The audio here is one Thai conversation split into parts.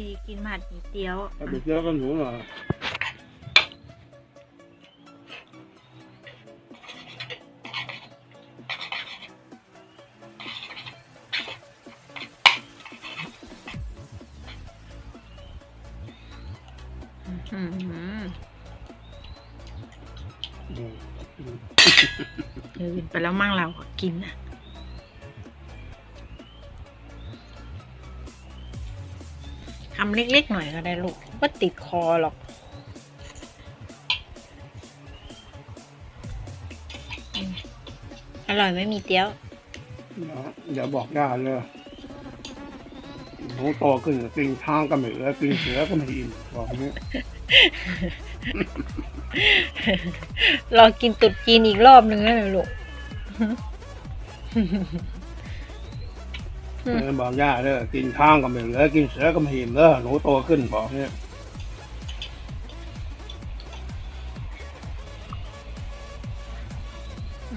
ธีกินผัดหมี่เตี๋ยว เอาไปเจอกันหนูเหรออื้อหืออืมอื่นไปแล้วมั่งเราก็กินอะ ทำเล็กๆหน่อยก็ได้ลูกว่าติดคอหรอกอืมอร่อยไหม่มีเตี้ยว เดี๋ยวเดี๋ยวบอกย่าเลยหนูโตขึ้นกินช้างก็ไม่เหลือกินเสือก็ไม่อิ่มบอกอย่างนี้รอกินตุดจีนอีกรอบนึงนะลูก เออบอกย่าเลยกินช้างก็ไม่เหลือกินเสือก็ไม่อิ่มเลยหนูโตขึ้นบอกเนี่ยอ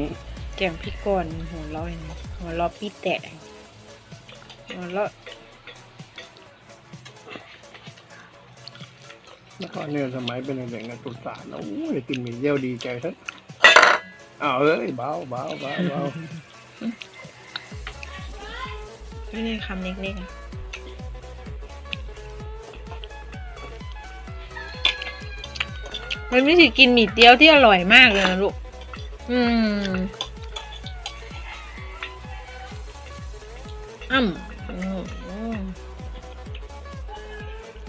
ืมแกงพริกก่อนหัวเร้อยนะหัวเร้อปีแตกหัวเร้อแล้วก็เนี่ยสมัยเป็นเด็กๆในตุสานโอ้ยกินหมี่เยี่ยวดีใจทั้ง อ้าวเอ้ยเบาเบาเบาเบานี่นี่คำเล็กๆอะมันไม่ใช่กินหมี่เตี๋ยวที่อร่อยมากเลยนะลูก อืมอ้ำอืมอืม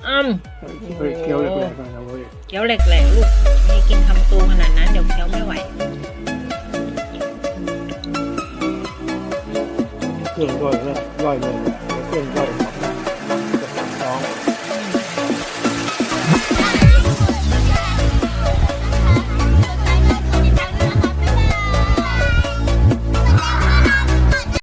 อ้ำเฮ้ยเคี้ยวแรกๆกันนะเว้ยเคี้ยวแหลกๆลูกไม่ให้กิน เครื่องร่อย